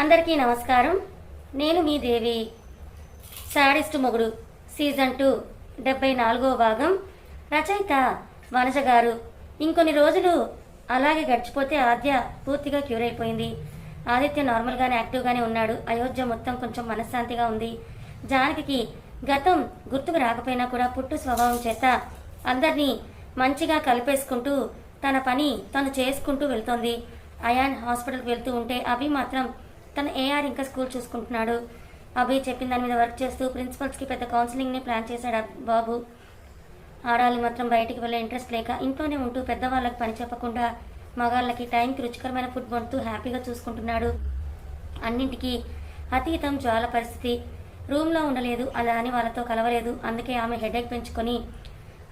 అందరికీ నమస్కారం. నేను మీ దేవి. సాడిస్ట్ మొగుడు సీజన్ టూ డెబ్బై నాలుగో భాగం. రచయిత వనజ గారు. ఇంకొన్ని రోజులు అలాగే గడిచిపోతే ఆద్య పూర్తిగా క్యూర్ అయిపోయింది. ఆదిత్య నార్మల్గానే యాక్టివ్గానే ఉన్నాడు. అయోధ్య మొత్తం కొంచెం మనశ్శాంతిగా ఉంది. జానకి గతం గుర్తుకు రాకపోయినా కూడా పుట్టు స్వభావం చేత అందరినీ మంచిగా కలిపేసుకుంటూ తన పని తను చేసుకుంటూ వెళ్తోంది. అయాన్ హాస్పిటల్కి వెళ్తూ ఉంటే అవి మాత్రం తన ఏఆర్ ఇంకా స్కూల్ చూసుకుంటున్నాడు. అభి చెప్పిన దాని మీద వర్క్ చేస్తూ ప్రిన్సిపల్స్కి పెద్ద కౌన్సిలింగ్ని ప్లాన్ చేశాడు బాబు. ఆడవాళ్ళు మాత్రం బయటికి వెళ్ళే ఇంట్రెస్ట్ లేక ఇంట్లోనే ఉంటూ పెద్దవాళ్ళకి పని చెప్పకుండా మగాళ్ళకి టైంకి రుచికరమైన ఫుడ్ వండుతూ హ్యాపీగా చూసుకుంటున్నాడు. అన్నింటికీ అతీతం జ్వాల పరిస్థితి. రూమ్లో ఉండలేదు అలా అని వాళ్ళతో కలవలేదు. అందుకే ఆమె హెడేక్ పెంచుకొని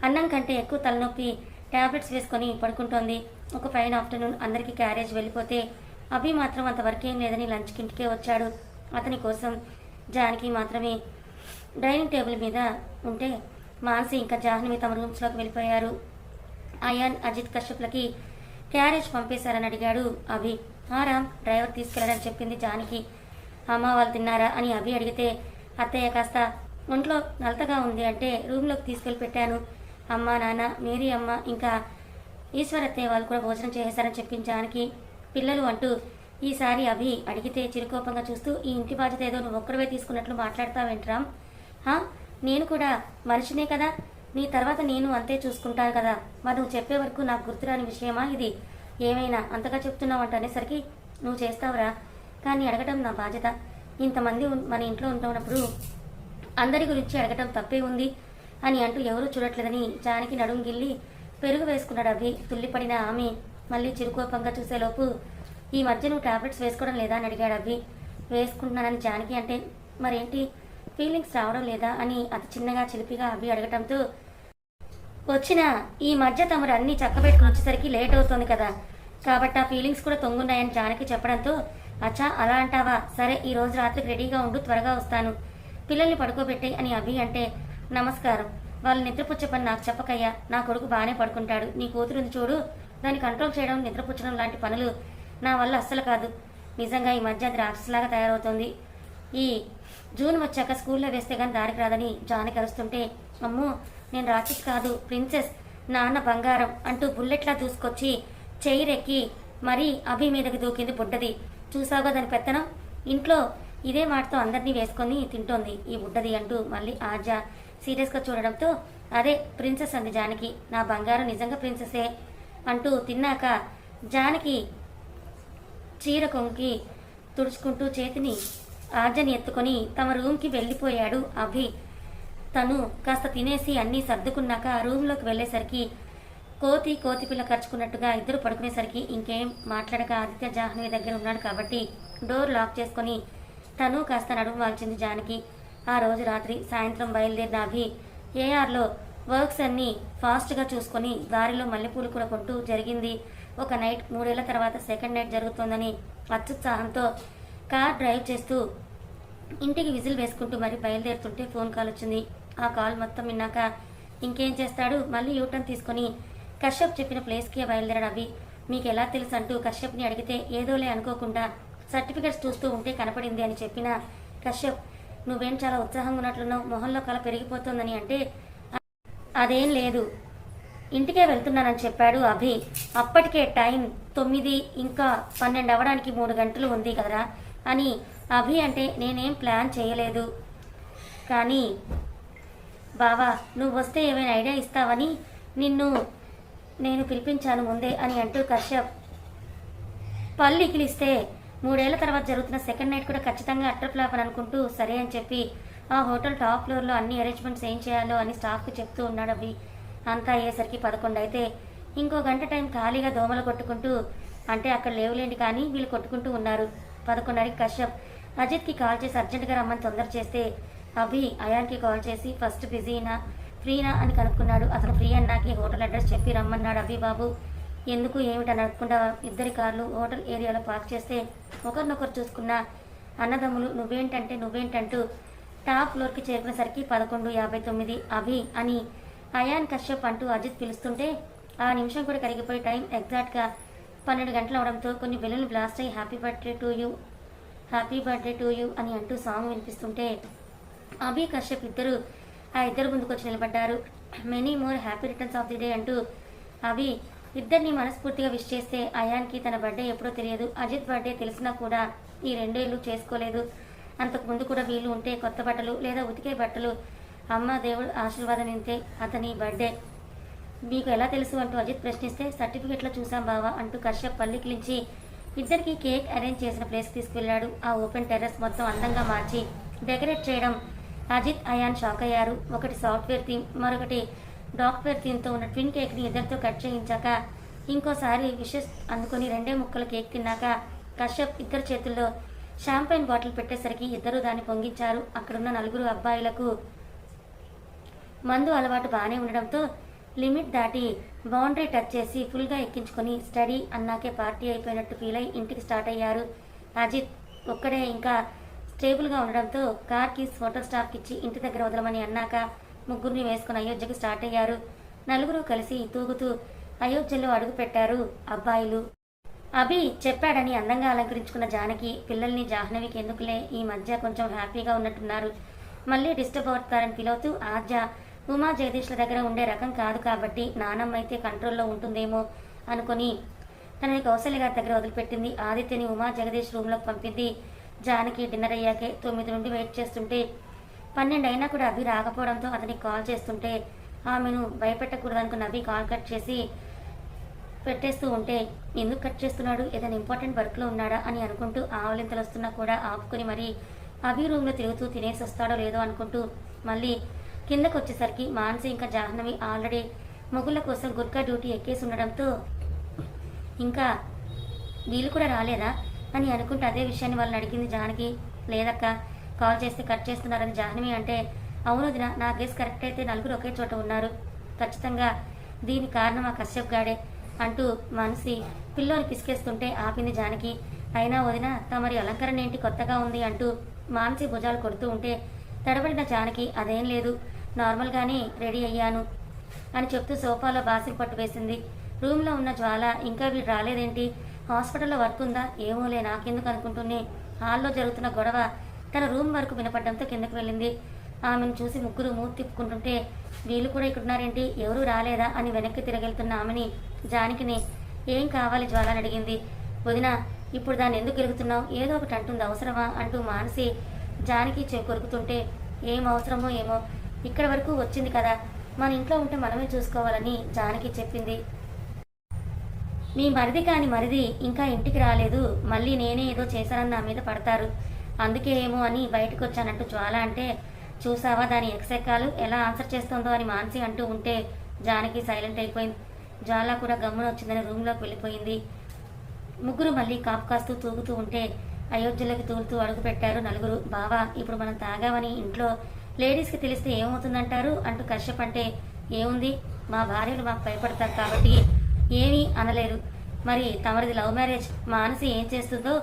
అన్నం కంటే ఎక్కువ తలనొప్పి ట్యాబ్లెట్స్ వేసుకొని పడుకుంటోంది. ఒక ఫైన్ ఆఫ్టర్నూన్ అందరికీ క్యారేజ్ వెళ్ళిపోతే అభి మాత్రం అంత వర్క్ ఏం లేదని లంచ్కి ఇంటికే వచ్చాడు. అతని కోసం జానకి మాత్రమే డైనింగ్ టేబుల్ మీద ఉంటే మానసి ఇంకా జాహ్నవి తమ రూమ్స్లోకి వెళ్ళిపోయారు. అయాన్ అజిత్ కశ్యప్లకి క్యారేజ్ పంపేశారని అడిగాడు అభి. ఆరామ్ డ్రైవర్ తీసుకెళ్ళాడని చెప్పింది జానకి. అమ్మ వాళ్ళు తిన్నారా? అని అభి అడిగితే అత్తయ్య కాస్త ఒంట్లో నలతగా ఉంది అంటే రూమ్లోకి తీసుకెళ్ళి పెట్టాను. అమ్మ నాన్న మేరీ అమ్మ ఇంకా ఈశ్వరత్తయ్య వాళ్ళు కూడా భోజనం చేసేశారని చెప్పింది జానకి. పిల్లలు అంటూ ఈసారి అభి అడిగితే చిరుకోపంగా చూస్తూ ఈ ఇంటి బాధ్యత ఏదో నువ్వు ఒక్కడవే తీసుకున్నట్లు మాట్లాడతావేంట్రామ్ హా? నేను కూడా మనిషినే కదా? నీ తర్వాత నేను అంతే చూసుకుంటాను కదా? మరి నువ్వు చెప్పే వరకు నాకు గుర్తురాని విషయమా ఇది? ఏమైనా అంతగా చెప్తున్నావంట అనేసరికి నువ్వు చేస్తావురా. కానీ అడగటం నా బాధ్యత. ఇంతమంది మన ఇంట్లో ఉంటున్నప్పుడు అందరి గురించి అడగటం తప్పే ఉంది అని అంటూ ఎవరూ చూడట్లేదని జానకి నడుం గిల్లి పెరుగు వేసుకున్నాడు అభి. తుల్లిపడిన ఆమె మళ్ళీ చిరుకోపంగా చూసేలోపు ఈ మధ్య నువ్వు టాబ్లెట్స్ వేసుకోవడం లేదా? అని అడిగాడు అవి వేసుకుంటున్నానని జానకి అంటే మరేంటి? ఫీలింగ్స్ రావడం లేదా? అని అతి చిన్నగా చిలిపిగా అవి అడగటంతో వచ్చిన ఈ మధ్య తమరు అన్ని చక్కబెట్టుకుని వచ్చేసరికి లేట్ అవుతుంది కదా. కాబట్టి ఆ ఫీలింగ్స్ కూడా తొంగున్నాయని జానకి చెప్పడంతో అచ్చా అలా అంటావా? సరే ఈ రోజు రాత్రికి రెడీగా ఉండు త్వరగా వస్తాను. పిల్లల్ని పడుకోబెట్టి అని అభి అంటే నమస్కారం. వాళ్ళు నిద్రపుచ్చే పని నాకు చెప్పకయ్యా. నా కొడుకు బాగానే పడుకుంటాడు. నీ కూతురుంది చూడు. దాన్ని కంట్రోల్ చేయడం నిద్రపుచ్చడం లాంటి పనులు నా వల్ల అస్సలు కాదు. నిజంగా ఈ మధ్య అది రాక్షసులాగా తయారవుతుంది. ఈ జూన్ వచ్చాక స్కూల్లో వేస్తే కానీ దారికి రాదని జానకి అరుస్తుంటే అమ్మో నేను రాక్షస్ కాదు ప్రిన్సెస్ నాన్న బంగారం అంటూ బుల్లెట్లా దూసుకొచ్చి చేయిరెక్కి మరీ అభి మీదకి దూకింది బుడ్డది. చూసావుగా దాని పెత్తనం? ఇంట్లో ఇదే మాటతో అందరినీ వేసుకొని తింటోంది ఈ బుడ్డది అంటూ మళ్ళీ ఆర్జ. సీరియస్గా చూడడంతో అదే ప్రిన్సెస్ అంది జానకి. నా బంగారం నిజంగా ప్రిన్సెసే. అంటూ తిన్నాక జానకి చీర కొంకి తుడుచుకుంటూ చేతిని ఆర్జని ఎత్తుకొని తమ రూమ్కి వెళ్ళిపోయాడు అభి. తను కాస్త తినేసి అన్నీ సర్దుకున్నాక రూమ్లోకి వెళ్ళేసరికి కోతి కోతి పిల్ల ఖర్చుకున్నట్టుగా ఇద్దరు పడుకునేసరికి ఇంకేం మాట్లాడక ఆదిత్య జాహ్నవి దగ్గర ఉన్నాడు కాబట్టి డోర్ లాక్ చేసుకొని తను కాస్త నడుము వాల్చింది జానకి. ఆ రోజు రాత్రి సాయంత్రం బయలుదేరిన అభి ఏఆర్లో వర్క్స్ అన్నీ ఫాస్ట్గా చూసుకొని దారిలో మల్లెపూలు కూడా కొంటూ జరిగింది. ఒక నైట్ మూడేళ్ళ తర్వాత సెకండ్ నైట్ జరుగుతోందని అత్యుత్సాహంతో కార్ డ్రైవ్ చేస్తూ ఇంటికి విజిల్ వేసుకుంటూ మరి బయలుదేరుతుంటే ఫోన్ కాల్ వచ్చింది. ఆ కాల్ మొత్తం విన్నాక ఇంకేం చేస్తాడు? మళ్ళీ యూటర్న్ తీసుకొని కశ్యప్ చెప్పిన ప్లేస్కి బయలుదేరాడు అవి మీకు ఎలా తెలుసు? అంటూ కశ్యప్ని అడిగితే ఏదోలే అనుకోకుండా సర్టిఫికెట్స్ చూస్తూ ఉంటే కనపడింది అని చెప్పిన కశ్యప్ నువ్వేం చాలా ఉత్సాహంగా ఉన్నట్లున్నావు. మొహంలో కల పెరిగిపోతుందని అంటే అదేం లేదు. ఇంటికే వెళ్తున్నానని చెప్పాడు అభి. అప్పటికే టైం తొమ్మిది ఇంకా పన్నెండు అవ్వడానికి మూడు గంటలు ఉంది కదరా అని అభి అంటే నేనేం ప్లాన్ చేయలేదు. కానీ బావా నువ్వు వస్తే ఏమైనా ఐడియా ఇస్తావని నిన్ను నేను పిలిపించాను ముందే అని అంటూ కశ్యప్ పళ్ళు ఇకిలిస్తే మూడేళ్ళ తర్వాత జరుగుతున్న సెకండ్ నైట్ కూడా ఖచ్చితంగా అట్టర్ ఫ్లాప్ అని అనుకుంటూ సరే అని చెప్పి ఆ హోటల్ టాప్ ఫ్లోర్లో అన్ని అరేంజ్మెంట్స్ ఏం చేయాలో అని స్టాఫ్కి చెప్తూ ఉన్నాడు అవి అంతా అయ్యేసరికి పదకొండు అయితే ఇంకో గంట టైం ఖాళీగా దోమలు కొట్టుకుంటూ అంటే అక్కడ లేవులేండి కానీ వీళ్ళు కొట్టుకుంటూ ఉన్నారు. పదకొండుకి కశ్యప్ అజిత్కి కాల్ చేసి అర్జెంటుగా రమ్మని తొందర చేస్తే అభి అయాన్కి కాల్ చేసి ఫస్ట్ బిజీనా ఫ్రీనా అని కనుక్కున్నాడు. అతను ఫ్రీ అన్నాకి హోటల్ అడ్రస్ చెప్పి రమ్మన్నాడు అభి బాబు. ఎందుకు ఏమిటని అడగకుండా ఇద్దరి కార్లు హోటల్ ఏరియాలో పార్క్ చేస్తే ఒకరినొకరు చూసుకున్న అన్నదమ్ములు నువ్వేంటంటే నువ్వేంటంటూ టాప్ ఫ్లోర్కి చేరుకునేసరికి పదకొండు యాభై తొమ్మిది అభి అని అయాన్ కశ్యప్ అంటూ అజిత్ పిలుస్తుంటే ఆ నిమిషం కూడా కరిగిపోయి టైం ఎగ్జాక్ట్గా పన్నెండు గంటలు అవడంతో కొన్ని బెలూన్లు బ్లాస్ట్ అయ్యి happy birthday to you happy birthday to you అని అంటూ సాంగ్ వినిపిస్తుంటే అభి కశ్యప్ ఇద్దరు ఆ ఇద్దరు ముందుకు వచ్చి నిలబడ్డారు. Many more happy returns of the day అంటూ అభి ఇద్దరిని మనస్ఫూర్తిగా విష్ చేస్తే అయాన్కి తన బర్త్డే ఎప్పుడో తెలియదు. అజిత్ బర్త్డే తెలిసినా కూడా ఈ రెండేళ్ళు చేసుకోలేదు. అంతకు ముందు కూడా వీలు ఉంటే కొత్త బట్టలు లేదా ఉతికే బట్టలు అమ్మ దేవుడు ఆశీర్వాదం ఇంతే అతని బర్త్డే. మీకు ఎలా తెలుసు అంటూ అజిత్ ప్రశ్నిస్తే సర్టిఫికెట్లో చూసాం బావా అంటూ కశ్యప్ పల్లికిలించి ఇద్దరికి కేక్ అరేంజ్ చేసిన ప్లేస్ తీసుకెళ్ళాడు ఆ ఓపెన్ టెర్రస్ మొత్తం అందంగా మార్చి డెకరేట్ చేయడం అజిత్ అయాన్ షాక్ అయ్యారు. ఒకటి సాఫ్ట్వేర్ థీమ్ మరొకటి డాక్వేర్ థీమ్తో ఉన్న ట్విన్ కేక్ని ఇద్దరితో కట్ చేయించాక ఇంకోసారి విషెస్ అందుకొని రెండే ముక్కలు కేక్ తిన్నాక కశ్యప్ ఇద్దరు చేతుల్లో షాంపైన్ బాటిల్ పెట్టేసరికి ఇద్దరు దాన్ని పొంగించారు. అక్కడున్న నలుగురు అబ్బాయిలకు మందు అలవాటు బాగానే ఉండడంతో లిమిట్ దాటి బౌండరీ టచ్ చేసి ఫుల్గా ఎక్కించుకొని స్టడీ అన్నాకే పార్టీ అయిపోయినట్టు ఫీల్ అయి ఇంటికి స్టార్ట్ అయ్యారు. అజిత్ ఒక్కడే ఇంకా స్టేబుల్గా ఉండడంతో కార్ కీస్ ఫోటో స్టాఫ్కి ఇచ్చి ఇంటి దగ్గర వదలమని అన్నాక ముగ్గురిని వేసుకుని అయోధ్యకు స్టార్ట్ అయ్యారు. నలుగురు కలిసి తూగుతూ అయోధ్యలో అడుగు పెట్టారు అబ్బాయిలు. అభి చెప్పాడని అందంగా అలంకరించుకున్న జానకి పిల్లల్ని జాహ్నవికి ఎందుకులే? ఈ మధ్య కొంచెం హ్యాపీగా ఉన్నట్టున్నారు. మళ్ళీ డిస్టర్బ్ అవుతారని ఫీల్ అవుతూ ఆద్య ఉమా జగదీష్ల దగ్గర ఉండే రకం కాదు కాబట్టి నానమ్మ అయితే కంట్రోల్లో ఉంటుందేమో అనుకొని తనని కౌశల్య గారి దగ్గర వదిలిపెట్టింది. ఆదిత్యని ఉమా జగదీష్ రూమ్లోకి పంపింది. జానకి డిన్నర్ అయ్యాకే తొమ్మిది నుండి వెయిట్ చేస్తుంటే పన్నెండు అయినా కూడా అభి రాకపోవడంతో అతనికి కాల్ చేస్తుంటే ఆమెను భయపెట్టకూడదనుకున్న అభి కాల్ కట్ చేసి పెట్టేస్తూ ఉంటే ఎందుకు కట్ చేస్తున్నాడు? ఏదైనా ఇంపార్టెంట్ వర్క్లో ఉన్నాడా? అని అనుకుంటూ ఆవలింతలు వస్తున్నా కూడా ఆపుకొని మరి అభి రూమ్లో తిరుగుతూ తినేసి వస్తాడో లేదో అనుకుంటూ మళ్ళీ కిందకు వచ్చేసరికి మానసి ఇంకా జాహ్నవి ఆల్రెడీ మొగుళ్ళ కోసం గుర్కా డ్యూటీ ఎక్కేసి ఉండడంతో ఇంకా వీళ్ళు కూడా రాలేదా? అని అనుకుంటే అదే విషయాన్ని వాళ్ళని అడిగింది జానకి. లేదక్క కాల్ చేస్తే కట్ చేస్తున్నారని జాహ్నవి అంటే అవును వదిన నా గేస్ కరెక్ట్ అయితే నలుగురు ఒకే చోట ఉన్నారు. ఖచ్చితంగా దీని కారణం ఆ కశ్యప్ గాడే. అంటూ మనసి పిల్లోని పిసికేస్తుంటే ఆపింది జానకి. అయినా వదిన తమరి అలంకరణ ఏంటి కొత్తగా ఉంది అంటూ మానసి భుజాలు కొడుతూ ఉంటే తడబడిన జానకి అదేం లేదు నార్మల్గానే రెడీ అయ్యాను అని చెప్తూ సోఫాలో బాసిల్ పట్టు వేసింది. రూమ్లో ఉన్న జ్వాల ఇంకా వీడు రాలేదేంటి? హాస్పిటల్లో వర్క్ ఉందా? ఏమోలే నాకెందుకు అనుకుంటూనే హాల్లో జరుగుతున్న గొడవ తన రూమ్ వరకు వినపడడంతో కిందకి వెళ్ళింది. ఆమెను చూసి ముగ్గురు మూతి తిప్పుకుంటుంటే వీళ్ళు కూడా ఇక్కడున్నారేంటి? ఎవరూ రాలేదా? అని వెనక్కి తిరగెళ్తున్న ఆమెని జానకిని ఏం కావాలి? జ్వాలని అడిగింది. వదిన ఇప్పుడు దాన్ని ఎందుకు గెలుగుతున్నావు ఏదో ఒకటి అంటుంది. అవసరమా? అంటూ మానసి జానకి కొరుకుతుంటే ఏం అవసరమో ఏమో? ఇక్కడ వరకు వచ్చింది కదా. మన ఇంట్లో ఉంటే మనమే చూసుకోవాలని జానకి చెప్పింది. మీ మరిది కాని మరిది ఇంకా ఇంటికి రాలేదు. మళ్ళీ నేనే ఏదో చేశానని నా మీద పడతారు. అందుకే ఏమో అని బయటకు వచ్చానంటూ జ్వాల అంటే చూసావా దాని ఎక్సెక్కాలు ఎలా ఆన్సర్ చేస్తుందో అని మానసి అంటూ ఉంటే జానకి సైలెంట్ అయిపోయింది. జ్వాలా కూడా గమ్మున వచ్చిందని రూమ్లోకి వెళ్ళిపోయింది. ముగ్గురు మళ్ళీ కాపు కాస్తూ తూగుతూ ఉంటే అయోధ్యలోకి తూలుతూ అడుగు పెట్టారు నలుగురు. బావా ఇప్పుడు మనం తాగామని ఇంట్లో లేడీస్కి తెలిస్తే ఏమవుతుందంటారు? అంటూ కశ్యప్ అంటే ఏముంది? మా భార్యలు మాకు భయపడతారు కాబట్టి ఏమీ అనలేరు. మరి తమరిది లవ్ మ్యారేజ్? మానసి ఏం చేస్తుందో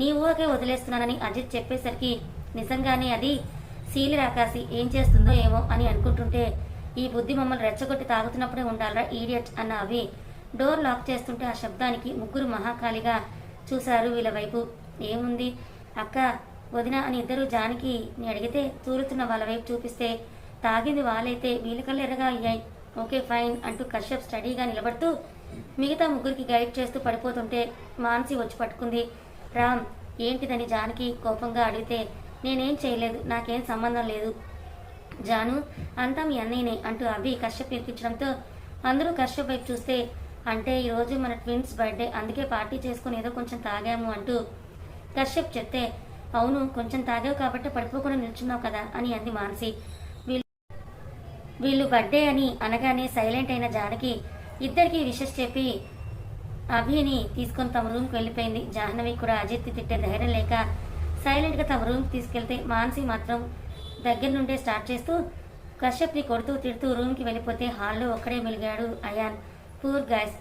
నీ ఊరికే వదిలేస్తున్నానని అజిత్ చెప్పేసరికి నిజంగానే అది సీలి రాకాసి ఏం చేస్తుందో ఏమో అని అనుకుంటుంటే ఈ బుద్ధి మమ్మల్ని రెచ్చగొట్టి తాగుతున్నప్పుడే ఉండాలరా ఈడియట్ అన్న అవి డోర్ లాక్ చేస్తుంటే ఆ శబ్దానికి ముగ్గురు మహాకాళిగా చూశారు వీళ్ళ వైపు. ఏముంది? అక్క వదిన అని ఇద్దరు జానికి అడిగితే తూలుతున్న వాళ్ళ వైపు చూపిస్తే తాగింది వాళ్ళైతే వీళ్ళకల్లా ఎర్రగా అయ్యాయి. ఓకే ఫైన్ అంటూ కశ్యప్ స్టడీగా నిలబడుతూ మిగతా ముగ్గురికి గైడ్ చేస్తూ పడిపోతుంటే మాన్సి వచ్చి పట్టుకుంది. రామ్ ఏంటిదని జానకి కోపంగా అడిగితే నేనేం చేయలేదు నాకేం సంబంధం లేదు. జాను అంతా మీ అన్నయ్యనే అంటూ అభి కశ్యప్ ఇప్పించడంతో అందరూ కశ్యప్ వైపు చూస్తే అంటే ఈరోజు మన ట్విన్స్ బర్త్డే అందుకే పార్టీ చేసుకుని ఏదో కొంచెం తాగాము అంటూ కశ్యప్ చెప్తే అవును కొంచెం తాగావు కాబట్టి పడిపోకుండా నిల్చున్నావు కదా అని అంది మానసి. వీళ్ళు వీళ్ళు బర్త్డే అని అనగానే సైలెంట్ అయిన జానకి ఇద్దరికి విషెస్ చెప్పి అభిని తీసుకొని తమ రూమ్కి వెళ్ళిపోయింది. జాహ్నవి కూడా అజిత్ తిట్టే ధైర్యం లేక సైలెంట్గా తమ రూమ్కి తీసుకెళ్తే మానసి మాత్రం దగ్గర నుండే స్టార్ట్ చేస్తూ కశ్యప్ని కొడుతూ తిడుతూ రూమ్కి వెళ్ళిపోతే హాల్లో ఒక్కడే మెలిగాడు అయాన్. పూర్ గాయస్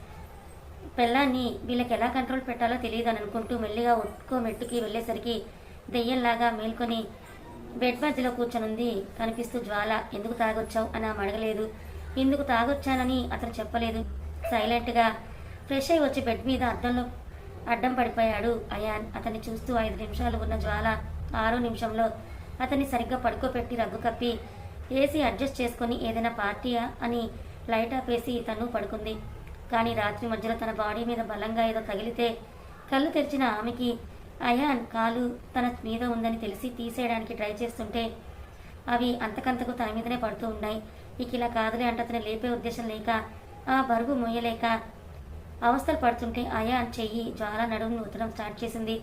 పిల్లాన్ని వీళ్ళకి ఎలా కంట్రోల్ పెట్టాలో తెలియదు అని అనుకుంటూ మెల్లిగా ఒక్కో మెట్టుకి వెళ్ళేసరికి దెయ్యంలాగా మేల్కొని బెడ్ మధ్యలో కూర్చొనుంది. కనిపిస్తూ జ్వాల ఎందుకు తాగొచ్చావు? అని ఆమె అడగలేదు. ఎందుకు తాగొచ్చానని అతను చెప్పలేదు. సైలెంట్గా ఫ్రెష్ అయి వచ్చి బెడ్ మీద అద్దంలో అడ్డం పడిపోయాడు అయాన్. అతన్ని చూస్తూ ఐదు నిమిషాలు ఉన్న జ్వాల ఆరో నిమిషంలో అతన్ని సరిగ్గా పడుకోబెట్టి రగ్గు కప్పి ఏసీ అడ్జస్ట్ చేసుకుని ఏదైనా పార్టీయా అని లైట్ ఆపేసి తను పడుకుంది. కానీ రాత్రి మధ్యలో తన బాడీ మీద బలంగా ఏదో తగిలితే కళ్ళు తెరిచిన ఆమెకి అయాన్ కాలు తన మీద ఉందని తెలిసి తీసేయడానికి ట్రై చేస్తుంటే అవి అంతకంతకు తన మీదనే పడుతూ ఉన్నాయి. ఇక ఇలా కాదులే అంటే అతను లేపే ఉద్దేశం లేక ఆ బరువు మోయలేక అవస్థలు పడుతుంటే అయాన్ చెయ్యి జ్వాల నడుమును ఉత్తడం స్టార్ట్ చేసింది.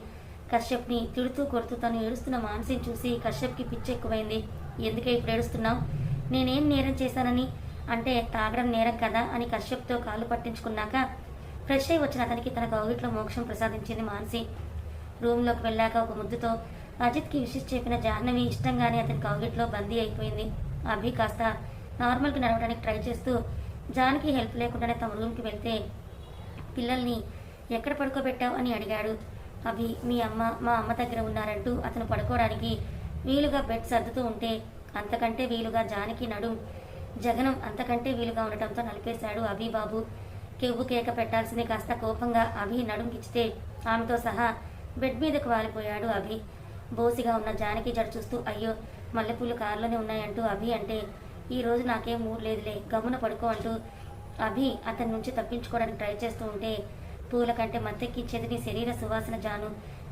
కశ్యప్ని తిడుతూ కొడుతూ తను ఏడుస్తున్న మానసిని చూసి కశ్యప్కి పిచ్చి ఎక్కువైంది ఎందుకే ఇప్పుడు ఏడుస్తున్నావు? నేనేం నేరం చేశానని? అంటే తాగడం నేరం కదా? అని కశ్యప్తో కాళ్ళు పట్టించుకున్నాక ఫ్రెష్ అయి వచ్చిన అతనికి తన కౌగిట్లో మోక్షం ప్రసాదించింది మానసి. రూమ్లోకి వెళ్ళాక ఒక ముద్దుతో అజిత్కి విషిష్ చెప్పిన జాహ్నవి ఇష్టంగానే అతని కౌగిట్లో బందీ అయిపోయింది. అభి కాస్త నార్మల్గా నడవడానికి ట్రై చేస్తూ జాన్కి హెల్ప్ లేకుండానే తమ రూమ్కి వెళ్తే పిల్లల్ని ఎక్కడ పడుకోబెట్టావు అని అడిగాడు. అవి మీ అమ్మ మా అమ్మ దగ్గర ఉన్నారంటూ అతను పడుకోవడానికి వీలుగా బెడ్ సర్దుతూ ఉంటే అంతకంటే వీలుగా జానకి నడు. జగనం అంతకంటే వీలుగా ఉండటంతో నలిపేశాడు అభి బాబు కెవ్వు కేక పెట్టాల్సింది కాస్త కోపంగా అభి నడుంకిచ్చితే ఆమెతో సహా బెడ్ మీదకు వాలిపోయాడు అభి. బోసిగా ఉన్న జానకి జడ చూస్తూ అయ్యో మల్లెపూలు కారులోనే ఉన్నాయంటూ అభి అంటే ఈ రోజు నాకేం మూడ్ లేదులే గమ్మున పడుకో అంటూ అభి అతని నుంచి తప్పించుకోవడానికి ట్రై చేస్తూ ఉంటే పూల కంటే మత్తెక్కిచ్చేది నీ శరీర సువాసన జాను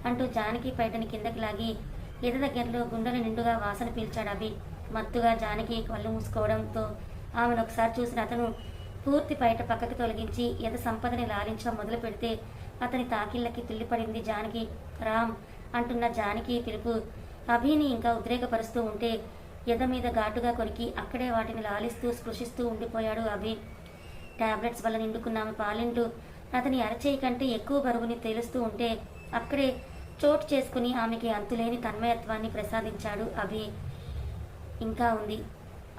అంటూ జానకి పైటని కిందకి లాగి ఎద దగ్గరలో గుండెల నిండుగా వాసన పీల్చాడు అభి. మత్తుగా జానకి కళ్ళు మూసుకోవడంతో ఆమెను ఒకసారి చూసిన అతను పూర్తి పైట పక్కకి తొలగించి ఎద సంపదని లాలించడం మొదలు పెడితే అతని తాకిళ్ళకి తుల్లిపడింది జానకి. రామ్ అంటున్న జానకి పిలుపు అభిని ఇంకా ఉద్రేకపరుస్తూ ఉంటే ఎద మీద ఘాటుగా కొరికి అక్కడే వాటిని లాలిస్తూ స్పృశిస్తూ ఉండిపోయాడు అభి. టాబ్లెట్స్ వల్ల నిండుకున్నాము పాలెంటూ పాలింటూ అతని అరచేయి కంటే ఎక్కువ బరువుని తేలుస్తూ ఉంటే అక్కడే చోటు చేసుకుని ఆమెకి అంతులేని తన్మయత్వాన్ని ప్రసాదించాడు అభి. ఇంకా ఉంది.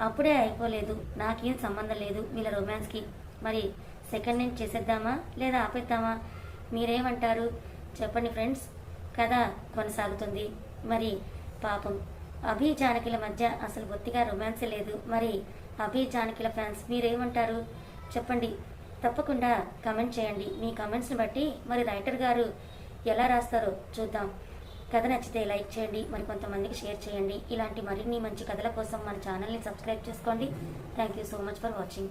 అప్పుడే అయిపోలేదు. నాకేం సంబంధం లేదు వీళ్ళ రొమాన్స్కి మరి సెకండ్ నేను చేసేద్దామా లేదా ఆపేద్దామా? మీరేమంటారు? చెప్పండి ఫ్రెండ్స్ కథ కొనసాగుతుంది. మరి పాపం. అభి జానకిల మధ్య అసలు బొత్తిగా రొమాన్స్ లేదు. మరి అభి జానకిల ఫ్యాన్స్ మీరేమంటారు? చెప్పండి. తప్పకుండా కమెంట్ చేయండి. మీ కమెంట్స్ని బట్టి మరి రైటర్ గారు ఎలా రాస్తారో చూద్దాం. కథ నచ్చితే లైక్ చేయండి. మరి కొంతమందికి షేర్ చేయండి. ఇలాంటి మరిన్ని మంచి కథల కోసం మన ఛానల్ని సబ్స్క్రైబ్ చేసుకోండి. Thank you so much for watching.